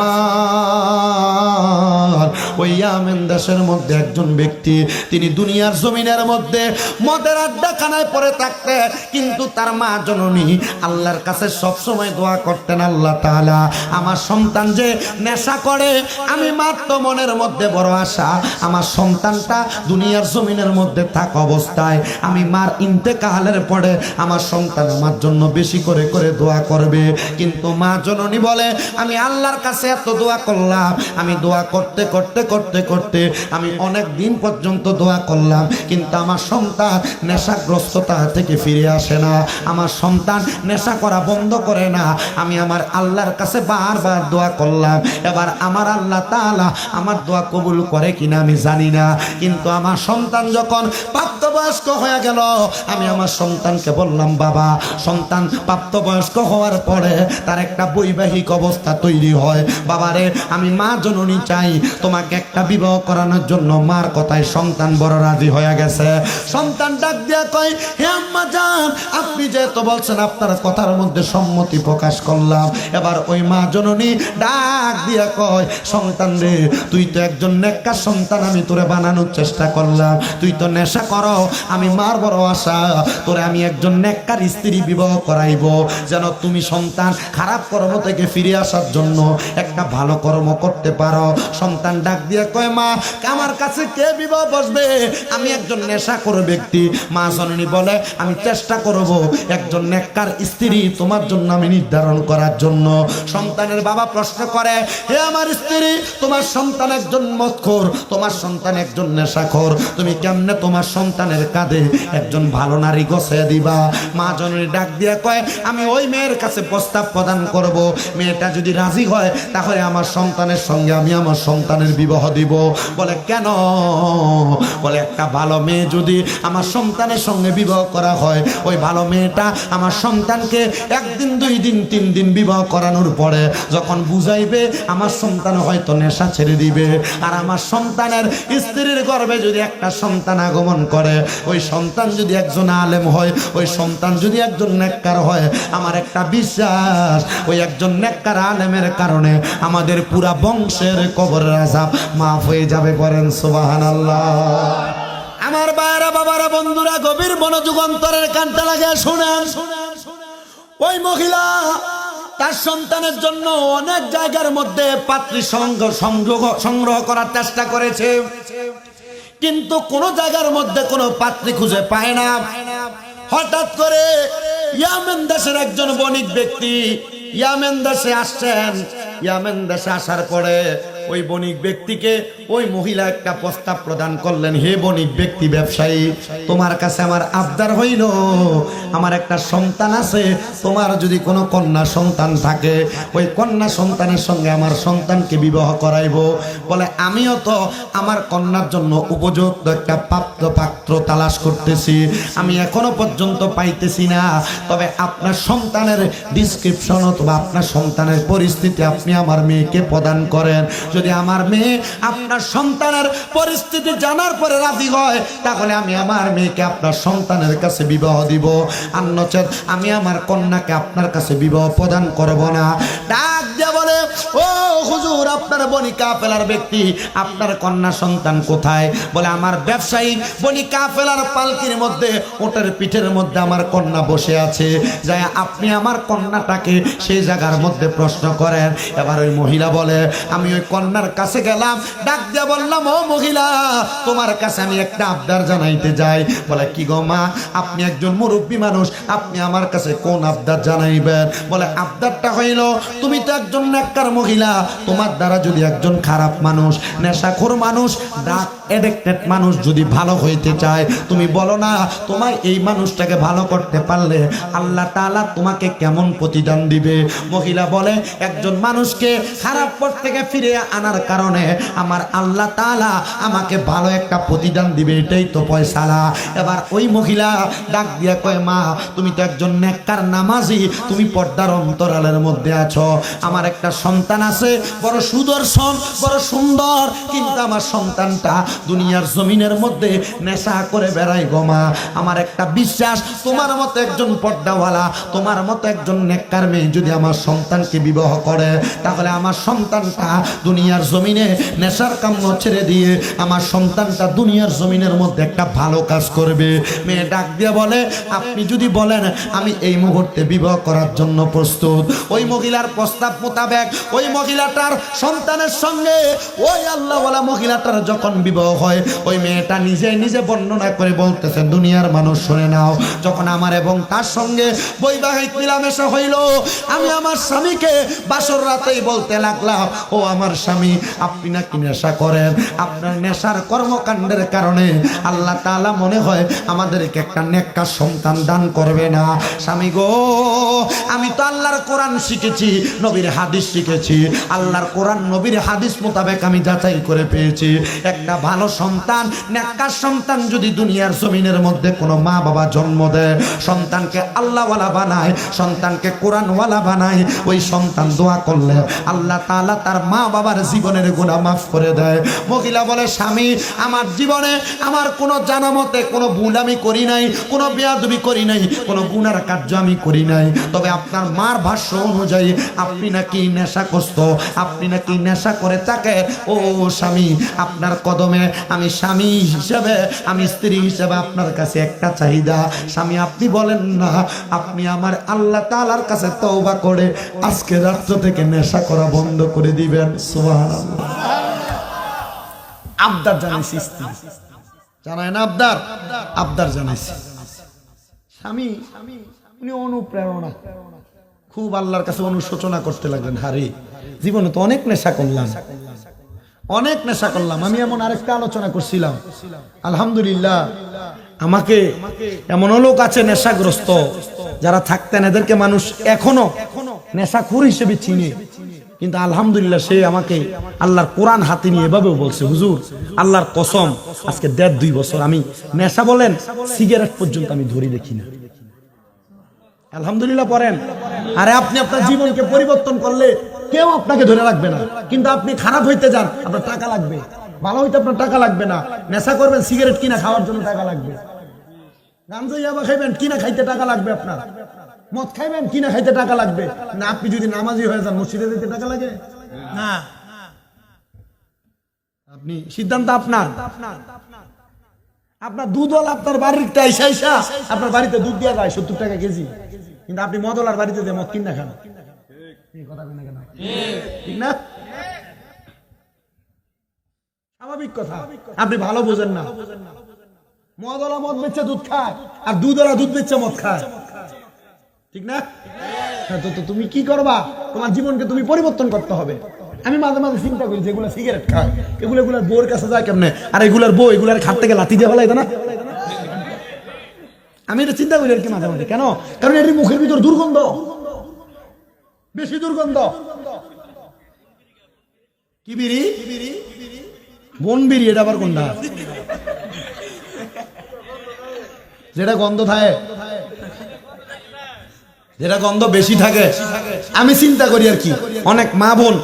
আমার ওই ইয়ামেন দেশের মধ্যে একজন ব্যক্তি, তিনি দুনিয়ার জমিনের মধ্যে মদের আড্ডাখানায় পড়ে থাকতে, কিন্তু তার মা জননী আল্লাহর কাছে সব সময় দোয়া করতেন, আল্লাহ তাআলা, আমার সন্তান যে নেশা করে, আমি মাত্র মনের মধ্যে বড় আশা। আমার সন্তানটা দুনিয়ার জমিনের মধ্যে থাক অবস্থায়, আমি মার ইন্তেকালের পরে আমার সন্তান আমার জন্য বেশি করে করে দোয়া করবে। কিন্তু মা জননী বলে, আমি আল্লাহর কাছে এত দোয়া করলাম, আমি দোয়া করতে করতে করতে করতে করতে আমি অনেক দিন পর্যন্ত দোয়া করলাম, কিন্তু আমার সন্তান নেশাগ্রস্ততা থেকে ফিরে আসে না। আমার সন্তান নেশা করা বন্ধ করে না। আমি আমার আল্লাহর কাছে বারবার দোয়া করলাম, এবার আমার আল্লাহ তাআলা আমার দোয়া কবুল করে কিনা আমি জানি না। কিন্তু আমার সন্তান যখন প্রাপ্তবয়স্ক হয়ে গেল, আমি আমার সন্তানকে বললাম, বাবা, সন্তান প্রাপ্তবয়স্ক হওয়ার পরে তার একটা বৈবাহিক অবস্থা তৈরি হয়। বাবারে, আমি মা জননী চাই, তোমাকে একটা বিবাহ করানোর জন্য মার কথায় সন্তান বড় রাজি হয়ে গেছে। সন্তান ডাক দিয়া কয়, হে আম্মা জান, আপনি যেহেতু বলছেন আপনার কথার মধ্যে সম্মতি প্রকাশ করলাম, এবার ওই মা জননী ডাক দিয়া কয়, সন্তান রে, তুই তো একজন নেককার সন্তান, আমি তোরে বানানোর চেষ্টা করলাম, তুই তো নেশা করো, আমি মার বড় আশা, তোরে আমি একজন নেককার স্ত্রী বিবাহ করাইব, যেন তুমি সন্তান খারাপ কর্ম থেকে ফিরে আসার জন্য একটা ভালো কর্ম করতে পারো। সন্তান ডাক দিয়ে কয়, মা, আমার কাছে কে বিবাহ বসবে? আমি একজন নেশা করে ব্যক্তি। মা জননী বলে, আমি চেষ্টা করব একজন নেককার স্ত্রী তোমার জন্য আমি নির্ধারণ করার জন্য। সন্তানের বাবা প্রশ্ন করে, হে আমার স্ত্রী, তোমার সন্তান একজন মৎখোর তোমার সন্তান একজন নেশাখোর। তুমি কেমনে তোমার সন্তানের কাঁধে একজন ভালো নারী গছে দিবা? মা জননী ডাক দিয়ে কয়, আমি ওই মেয়ের কাছে প্রস্তাব প্রদান করব। মেয়েটা যদি রাজি হয়, তাহলে আমার সন্তানের সঙ্গে আমি আমার সন্তানের বিবাহ দিব। বলে, কেন? বলে, একটা ভালো মেয়ে যদি আমার সন্তানের সঙ্গে বিবাহ করা হয়, ওই ভালো মেয়েটা আমার সন্তানকে একদিন, দুই দিন, তিন দিন বিবাহ করানোর পরে যখন বুঝাইবে, আমার সন্তান হয়তো নেশা ছেড়ে দিবে। আর আমার সন্তানের স্ত্রীর গর্ভে যদি একটা সন্তান আগমন করে, ওই সন্তান যদি একজন আলেম হয়, ওই সন্তান যদি একজন নেককার হয়, আমার একটা বিশ্বাস, ওই একজন নেককার আলেমের কারণে আমাদের পুরা বংশের কবর আজাব মাফ হয়ে যাবে করেন সুবাহান আল্লাহ আমার বায়রা বাবারা, বন্ধুরা, গভীর মনোযোগ অন্তরের কানটা লাগে শুনেন ওই মহিলা তার সন্তানের জন্য অনেক জায়গার মধ্যে পাত্রী সংগ্রহ সংগ্রহ করার চেষ্টা করেছে। কিন্তু কোন জায়গার মধ্যে কোনো পাত্রী খুঁজে পায় না। হঠাৎ করে ইয়ামেন দেশের একজন বণিক ব্যক্তি ইয়ামেন দেশে আসছেন। ইয়ামেন দেশে আসার পরে ওই বণিক ব্যক্তিকে ওই মহিলা একটা প্রস্তাব প্রদান করলেন, হে বণিক ব্যক্তি ব্যবসায়ী, তোমার কাছে আমার আবদার হইল। আমার একটা সন্তান আছে, তোমার যদি কোনো কন্যা সন্তান থাকে, ওই কন্যা সন্তানের সঙ্গে আমার সন্তানকে বিবাহ করাইব। বলে, আমিও তো আমার কন্যার জন্য উপযুক্ত একটা পাত্র পাত্র তালাশ করতেছি। আমি এখনও পর্যন্ত পাইতেছি না। তবে আপনার সন্তানের ডিসক্রিপশন অথবা আপনার সন্তানের পরিস্থিতি আপনি আমার মেয়েকে প্রদান করেন। যদি আমার মেয়ে আপনার সন্তানের পরিস্থিতি জানার পরে রাজি হয়, তাহলে আমি আমার মেয়েকে আপনার সন্তানের কাছে বিবাহ দিব। আর নচেত আমি আমার কন্যাকে আপনার কাছে বিবাহ প্রদান করব না। ডাক দিয়ে বলে, ও আপনার বনি কাফেলার ব্যক্তি, আপনার কন্যা সন্তান কোথায়? বলে, আমার ব্যবসায়িক বনি কাফেলার পালকির মধ্যে, ওটার পিঠের মধ্যে আমার কন্যা বসে আছে। যাই আপনি আমার কন্যাটাকে সেই জায়গার মধ্যে প্রশ্ন করেন। এবার ওই মহিলা বলে, আমি ওই কন্যার কাছে গেলাম, ডাক দিয়ে বললাম, ও মহিলা, তোমার কাছে আমি একটা আবদার জানাইতে যাই। বলে, কি গো মা, আপনি একজন মুরব্বী মানুষ, আপনি আমার কাছে কোন আবদার জানাইবেন? বলে, আবদারটা হইল, তুমি তো একজন নেককার মহিলা, তোমার দ্বারা যদি একজন খারাপ মানুষ নেশাখোর মানুষ ডাক এডিক্টেড মানুষ যদি ভালো হইতে চায়, তুমি বলো না তোমার এই মানুষটাকে ভালো করতে পারলে আল্লাহ তালা তোমাকে কেমন প্রতিদান দিবে? মহিলা বলে, একজন মানুষকে খারাপ পথ থেকে ফিরে আনার কারণে আমার আল্লাহ তাআলা আমাকে ভালো একটা প্রতিদান দিবে, এটাই তো পয়সালা এবার ওই মহিলা ডাক দিয়ে কয়, মা, তুমি তো একজন নেককার নামাজি, তুমি পর্দার অন্তরালের মধ্যে আছো। আমার একটা সন্তান আছে, বড় সুদর্শন, বড় সুন্দর, কিন্তু আমার সন্তানটা দুনিয়ার জমিনের মধ্যে নেশা করে বেড়াই গমা আমার একটা বিশ্বাস, তোমার মতো একজন পর্দাওয়ালা, তোমার মতো একজন নেককার মেয়ে যদি আমার সন্তানকে বিবাহ করে, তাহলে আমার সন্তানটা দুনিয়ার জমিনে নেশার কাম্য ছেড়ে দিয়ে আমার সন্তানটা দুনিয়ার জমিনের মধ্যে একটা ভালো কাজ করবে। মেয়ে ডাক দিয়ে বলে, আপনি যদি বলেন, আমি এই মুহূর্তে বিবাহ করার জন্য প্রস্তুত। ওই মহিলার প্রস্তাব মোতাবেক ওই মহিলাটার সন্তানের সঙ্গে ওই আল্লাহওয়ালা মহিলাটার যখন বিবাহ হয়। ওই মেয়েটা নিজে নিজে বর্ণনা করে বলতেছে, দুনিয়ার মানুষ, শুনে নাও। যখন আমার এবং তার সঙ্গে বৈবাহিক মিলামেশা হইল, আমি আমার স্বামীকে বাসর রাতেই বলতে লাগলাম, ও আমার স্বামী, আপনি নাকি নেশা করেন? আপনার নেশার কর্মকাণ্ডের কারণে আল্লাহ তাআলা মনে হয় আমাদেরকে একটা নেককার সন্তান দান করবে না। স্বামী গো, আমি তো আল্লাহর কোরআন শিখেছি, নবীর হাদিস শিখেছি। আল্লাহর কোরআন, নবীর হাদিস মোতাবেক আমি যাচাই করে পেয়েছি। একটা ভালো সন্তান নেককার সন্তান যদি দুনিয়ার জমিনের মধ্যে কোনো মা বাবা জন্ম দেয়, সন্তানকে আল্লাহওয়ালা বানায়, সন্তানকে কোরআনওয়ালা বানায়, ওই সন্তান দোয়া করলে আল্লাহ তাআলা তার মা বাবার জীবনের গুণা মাফ করে দেয়। মহিলা বলে, স্বামী, আমার জীবনে আমার কোনো জানা মতে কোনো ভুল আমি করি নাই, কোনো বেয়াদবি করি নাই, কোনো গুনার কার্য আমি করি নাই। তবে আপনার মার ভাষ্য অনুযায়ী আপনি নাকি নেশা নেশাগ্রস্ত, আপনি নাকি নেশা করে থাকে। ও স্বামী, আপনার কদমে আমি স্বামী হিসেবে, আমি স্ত্রী হিসেবে আপনার কাছে একটা চাহিদা। স্বামী, আপনি বলেন না, আপনি আমার আল্লাহ তাআলার কাছে তওবা করে আজকে রাত্র থেকে নেশা করা বন্ধ করে দিবেন। সুবহানাল্লাহ। আবদার জানাইছি স্ত্রী। জানায় না আবদার? আবদার জানাইছি। স্বামী, উনি অনুপ্রেরণা। খুব আল্লাহর কাছে অনুশোচনা করতে লাগলেন, হারে, জীবনে তো অনেক নেশা করলাম। অনেক নেশা করলাম। আমি এমন আরেকটা আলোচনা করছিলাম। আলহামদুলিল্লাহ, আমাকে এমনও লোক আছে নেশাগ্রস্ত, যারা থাকতেন এদেরকে মানুষ এখনও নেশাখোর হিসেবে চিনে। কিন্তু আলহামদুলিল্লাহ সে আমাকে আল্লাহর কোরআন হাতে নিয়ে এভাবেও বলছে, হুজুর, আল্লাহর কসম, আজকে দেড় দুই বছর আমি নেশা বলেন, সিগারেট পর্যন্ত আমি ধরি দেখি না। আলহামদুলিল্লাহ পড়েন। আরে আপনি আপনার জীবনকে পরিবর্তন করলে কেউ আপনাকে ধরে রাখবে না। কিন্তু আপনি খারাপ হইতে যান, আপনার টাকা লাগবে। ভালো হইতে আপনার টাকা লাগবে না। নেশা করবেন, সিগারেট কিনা খাওয়ার জন্য টাকা লাগবে। খাইবেন, কিনা খাইতে টাকা লাগবে আপনার। মদ খাইবেন, কিনা খাইতে টাকা লাগবে। না, আপনি যদি নামাজি হয়ে যান, মসজিদে যেতে টাকা লাগে? না। আপনি, সিদ্ধান্ত আপনার। আপনার আপনার বাড়িতে আপনার বাড়িতে দুধ দিয়া যায়, সত্তর টাকা কেজি। কিন্তু আপনি মদওয়ালার বাড়িতে যে মদ কিনা খান। এই কথা কই না কেন? ঠিক। না? স্বাভাবিক কথা। আপনি ভালো বোঝেন না। মদওয়ালা মদ বেচে দুধ খায় আর দুধওয়ালা দুধ বেচে মদ খায়। ঠিক না? তো তুমি কি করবা? তোমার জীবনকে তুমি পরিবর্তন করতে হবে। আমি মাঝে মাঝে চিন্তা করি যেগুলো সিগারেট খায়। এগুলো এগুলোর বউর কাছে যায় কেমনে? আর এগুলার বউ এগুলার খাট থেকে লাথি দিয়ে ফেলাই না? আমি এটা চিন্তা করি আর কি মাঝে মাঝে। কেন? কারণ এটির মুখের ভিতর দুর্গন্ধ। বেশি দুর্গন্ধ। কি বিড়ি? বন বিড়ি, এটা আবার কোনটা? যেটা গন্ধ থাকে। যেটা গন্ধ বেশি থাকে। আমি চিন্তা করি আর কি, অনেক মা বোন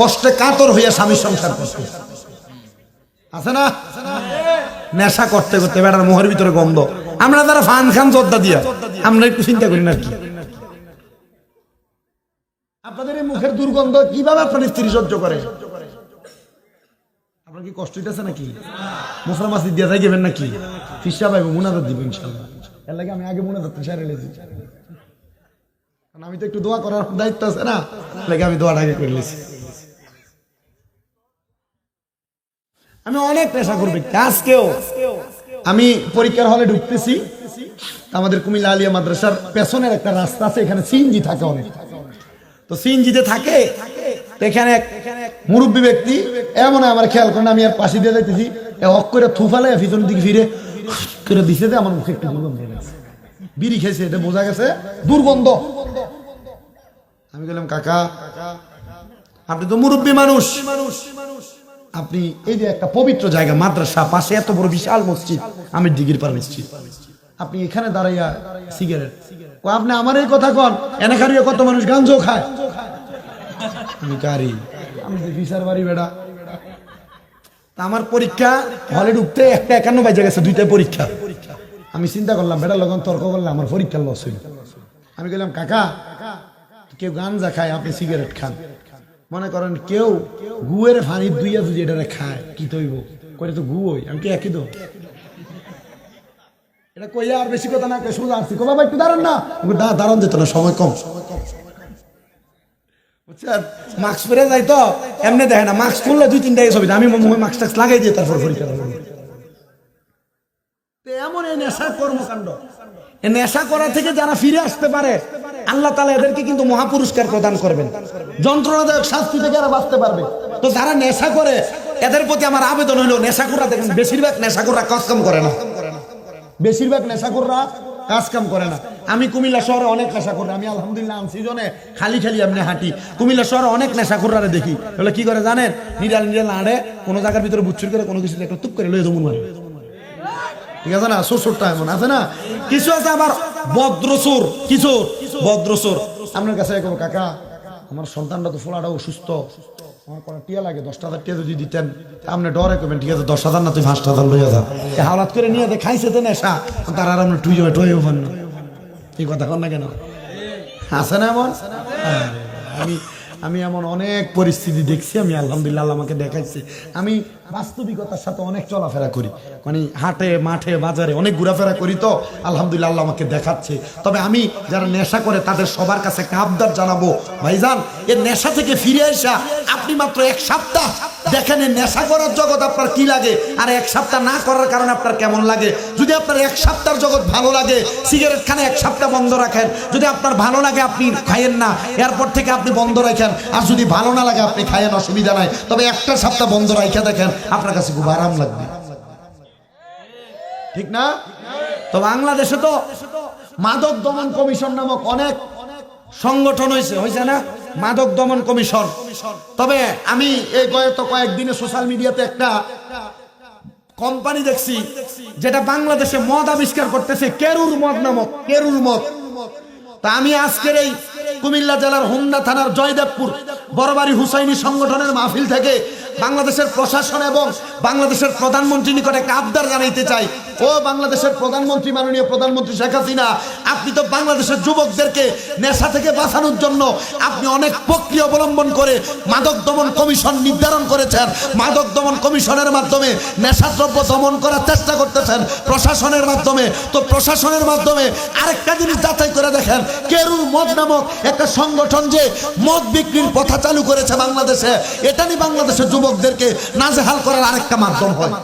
কষ্টে কাতর হইয়া স্বামীর সংসার করছে। আছে না? নেশা করতে করতে বেটার মোহের ভিতরে গন্ধ। আমরা তারা ফান খান জর্দা দিয়া, আমরা একটু চিন্তা করি না আর কি। আপনাদের এই মুখের দুর্গন্ধ কীভাবে আপনার স্ত্রী সহ্য করে? আপনার কি কষ্ট হইতেছে নাকি? মশলা মাছ দিয়ে যাই গেবেন নাকি ফিসা পাইবো মুনাজাত দিব ইনশাল্লাহ এর লাগে আমি আগে মুনাজাত সারে লেছি। কারণ আমি তো একটু দোয়া করার দায়িত্ব আছে না? লাগে আমি দোয়াটা আগে করে লেছি। আমি অনেক পেশা করবে। আজকেও আমি পরীক্ষার হলে ঢুকতেছি। আমাদের কুমিল্লা আলিয়া মাদ্রাসার পেছনের একটা রাস্তা আছে, এখানে সিএনজি থাকে অনেক। তো সিএনজিতে থাকে এখানে এক মুরব্বী ব্যক্তি এমন আমার খেয়াল করেন, আমি আর পাশে দিয়ে যাইতেছি অক করে থুফালে পিছনের দিকে ফিরে, করে দিছে যে আমার মুখে একটু দুর্গন্ধ বিড়ি খেয়েছে, এটা বোঝা গেছে, দুর্গন্ধ। আমি বললাম, কাকা, আপনি তো মুরব্বী মানুষ। আপনি এই যে একটা পবিত্র জায়গা, মাদ্রাসা, পাশে এত বড় বিশাল মসজিদ, আমি ডিগির পার মসজিদ আপনি এখানে দাঁড়াইয়া সিগারেট আপনি আমার এই কথা কন এনে খারিয়ে কত মানুষ গাঞ্জো খায়। আমি কারি? আমি ফিসার বাড়ি বেড়া আমার পরীক্ষা হলে ঢুকতে একটা একান্ন বাজে গেছে দুইটা পরীক্ষা। আমি চিন্তা করলাম বেটা লগন তর্ক করলাম আমার পরীক্ষা লস হইল। আমি গেলাম কাকা, কেউ গাঞ্জা খায়, আপনি সিগারেট খান। মনে করেন, কেউ গুয়ের ফানি দুইয়া দুই এটা খায়, কি তৈব? করে তো গু হই, আমি কি একই তো? এটা কইয়া আর বেশি কথা না কই সোজা আসছি কো বাবা একটু দাঁড়ান না। কই, দা- দাঁড়ান যেত না সময় কম। বুঝছেন? মাস্ক পরে যাই তো। এমনি দেখে না মাস্ক খুললে দুই ছবি। আমি মাস্ক টাস্ক লাগাই দিয়ে তারপর পরীক্ষা এমন এই নেশার কর্মকাণ্ড। নেশা করা থেকে যারা ফিরে আসতে পারে আল্লাহ তালা এদেরকে কিন্তু মহাপুরস্কার প্রদান করবেন। যন্ত্রণাদায়ক শাস্তি থেকে এরা বাঁচতে পারবে। তো যারা নেশা করে এদের প্রতি আমার আবেদন হইল নেশাকুররা দেখেন বেশিরভাগ নেশাকুররা কাজ কাম করে না। বেশিরভাগ নেশাকুররা কাজ কাম করে না। আমি কুমিল্লা শহরে অনেক নেশা করি আমি আলহামদুলিল্লাহ সিজনে খালি খালি এমনি হাঁটি। কুমিল্লা শহরে অনেক নেশা কররারে দেখি। বলে, কি করে জানেন? নিরাল নিরাল আড়ে, কোনো জায়গার ভিতরে বুচ্ছুর করে কোনো কিছু একটা তুপ করে লয়ে দমুন মারে ঠিক আছে না? সুরসুরটা এমন, আছে না? কিছু আছে আবার ভদ্রসুর কিছু ভদ্রসুর আপনার কাছে কাকা, আমার সন্তানটা তো ফোলাটা অসুস্থ। আমার কোনো টিয়া লাগে দশ হাজার টিয়া যদি দিতেন আপনি ডরে করবেন ঠিক আছে দশ হাজার না তুই পাঁচটা হাজার লইয়া যা। হাওলাত করে নিয়ে দে খাইছে তো নেশা তার আর আপনি টুই যাবে টুয়ে পান না। এই কথা কর না কেন? আছে না এমন? হ্যাঁ, আমি আমি এমন অনেক পরিস্থিতি দেখছি আমি আলহামদুলিল্লাহ আমাকে দেখাইছে। আমি বাস্তবিকতার সাথে অনেক চলাফেরা করি। মানে হাটে, মাঠে, বাজারে অনেক ঘোরাফেরা করি তো। আলহামদুলিল্লাহ আল্লাহ আমাকে দেখাচ্ছে। তবে আমি যারা নেশা করে, তাদের সবার কাছে একটা আবদার জানাব। ভাইজান এর নেশা থেকে ফিরে আসা আপনি মাত্র এক সপ্তাহ দেখেন নেশা করার জগৎ আপনার কি লাগে? আর এক সপ্তাহ না করার কারণে আপনার কেমন লাগে? যদি আপনার এক সপ্তাহের জগৎ ভালো লাগে সিগারেট খানে এক সপ্তাহ বন্ধ রাখেন। যদি আপনার ভালো লাগে, আপনি খাইয়েন না। এরপর থেকে আপনি বন্ধ রাখেন। আর যদি ভালো না লাগে, আপনি খাইয়েন অসুবিধা নাই। তবে একটা সপ্তাহ বন্ধ রাখে দেখেন। আপনার কাছে খুব আরাম লাগবে। ঠিক না? তো বাংলাদেশে তো মাদক দমন কমিশন নামক অনেক সংগঠন হয়েছে হয়েছে না? মাদক দমন কমিশন। তবে আমি এই গত কয়েকদিনে সোশ্যাল মিডিয়াতে একটা কোম্পানি দেখছি, যেটা বাংলাদেশে মদ আবিষ্কার করতেছে, কেরুর মদ নামক, কেরুর মদ। তা আমি আজকের এই কুমিল্লা জেলার হোমনা থানার জয়দেবপুর বড়বাড়ি হুসাইনি সংগঠনের মাহফিল থেকে বাংলাদেশের প্রশাসন এবং বাংলাদেশের প্রধানমন্ত্রী নিকট একটা আবদার জানাইতে চাই। ও বাংলাদেশের প্রধানমন্ত্রী, মাননীয় প্রধানমন্ত্রী শেখ হাসিনা, আপনি তো বাংলাদেশের যুবকদেরকে নেশা থেকে বাঁচানোর জন্য আপনি অনেক প্রক্রিয়া অবলম্বন করে মাদক দমন কমিশন নির্ধারণ করেছেন। মাদক দমন কমিশনের মাধ্যমে নেশাদ্রব্য দমন করার চেষ্টা করতেছেন প্রশাসনের মাধ্যমে। তো প্রশাসনের মাধ্যমে আরেকটা জিনিস যাচাই করে দেখেন, কেরুর মদ নামক একটা সংগঠন যে মদ বিক্রির প্রথা চালু করেছে বাংলাদেশে, এটা নিয়ে বাংলাদেশের যুবকদেরকে নাজেহাল করার আরেকটা মাধ্যম হয়।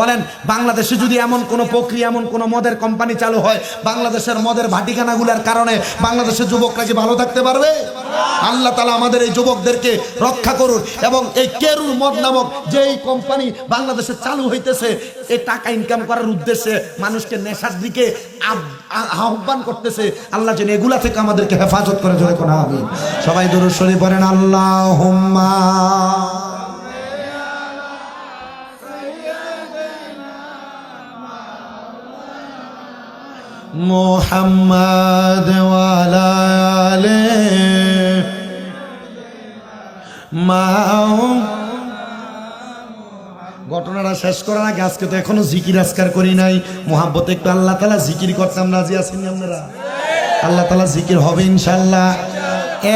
বলেন, বাংলাদেশে যদি এমন কোন প্রক্রিয়া, এমন কোন মদের কোম্পানি চালু হয়, বাংলাদেশের মদের ভাটিখানাগুলোর কারণে বাংলাদেশের যুবকরা কি ভালো থাকতে পারবে? আল্লাহ তালা আমাদের এই যুবকদেরকে রক্ষা করুন এবং এই কেরুর মদ নামক যে এই কোম্পানি বাংলাদেশে চালু হইতেছে এই টাকা ইনকাম করার উদ্দেশ্যে মানুষকে নেশার দিকে আহ্বান করতেছে। আল্লাহ যেন এগুলা থেকে আমাদেরকে হেফাজত করে জয় কোন আমি সবাই দরুদ শরীর পড়েন আল্লাহ মোহাম্মদ ওয়ালালে মাও ঘটনাটা শেষ করার আগে আজকে তো এখনও জিকির আজকার করি নাই। মোহাব্বত একটু আল্লাহ তালা জিকির করতাম, রাজি আছেন আপনারা? আল্লাহ তালা জিকির হবে ইনশাল্লাহ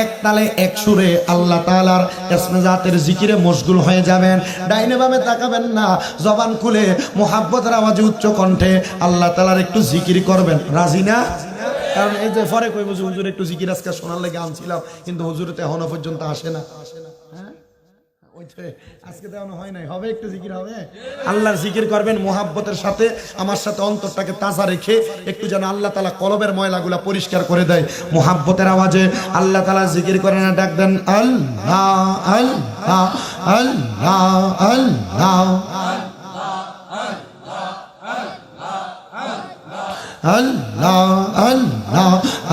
এক তালে এক সুরে আল্লাহ তালার এসমে জাতের জিকিরে মশগুল হয়ে যাবেন। ডাইনে বামে তাকাবেন না, জবান খুলে মোহাব্বতের আওয়াজে উচ্চ কণ্ঠে আল্লাহ তালার একটু জিকির করবেন। রাজি না? কারণ এই যে পরে কই হুজুর একটু জিকির আজকে শোনার লেগে আনছিলাম, কিন্তু হুজুর তো এখনও পর্যন্ত আসে না। আসে না তো আজকে এখনও হয় নাই। হবে একটু জিকির হবে? আল্লাহর জিকির করবেন মোহাব্বতের সাথে আমার সাথে অন্তরটাকে তাজা রেখে একটু যেন আল্লাহ তালা কলবের ময়লাগুলা পরিষ্কার করে দেয়। মোহাব্বতের আওয়াজে আল্লাহ তালা জিকির করে না ডাক দেন আল্লাহ আল্লাহ আল্লাহ আল্লাহ আল্লাহ আল্লাহ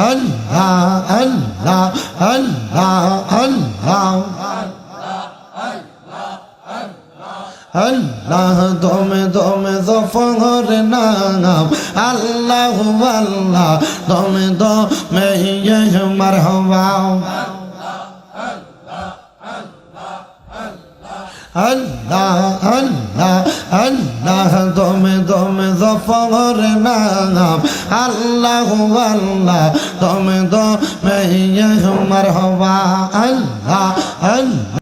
আল্লাহ আল্লাহ আল্লাহ আল্লাহ আল্লাহ দমে দমে দফর নাম। আল্লাহ আল্লাহ দমে দমে মারহবা। আল্লাহ আল্লাহ আল্লাহ দমে দমে জফর নাম। আল্লাহ আল্লাহ দমে দমে মারহবা। আল্লাহ আল্লাহ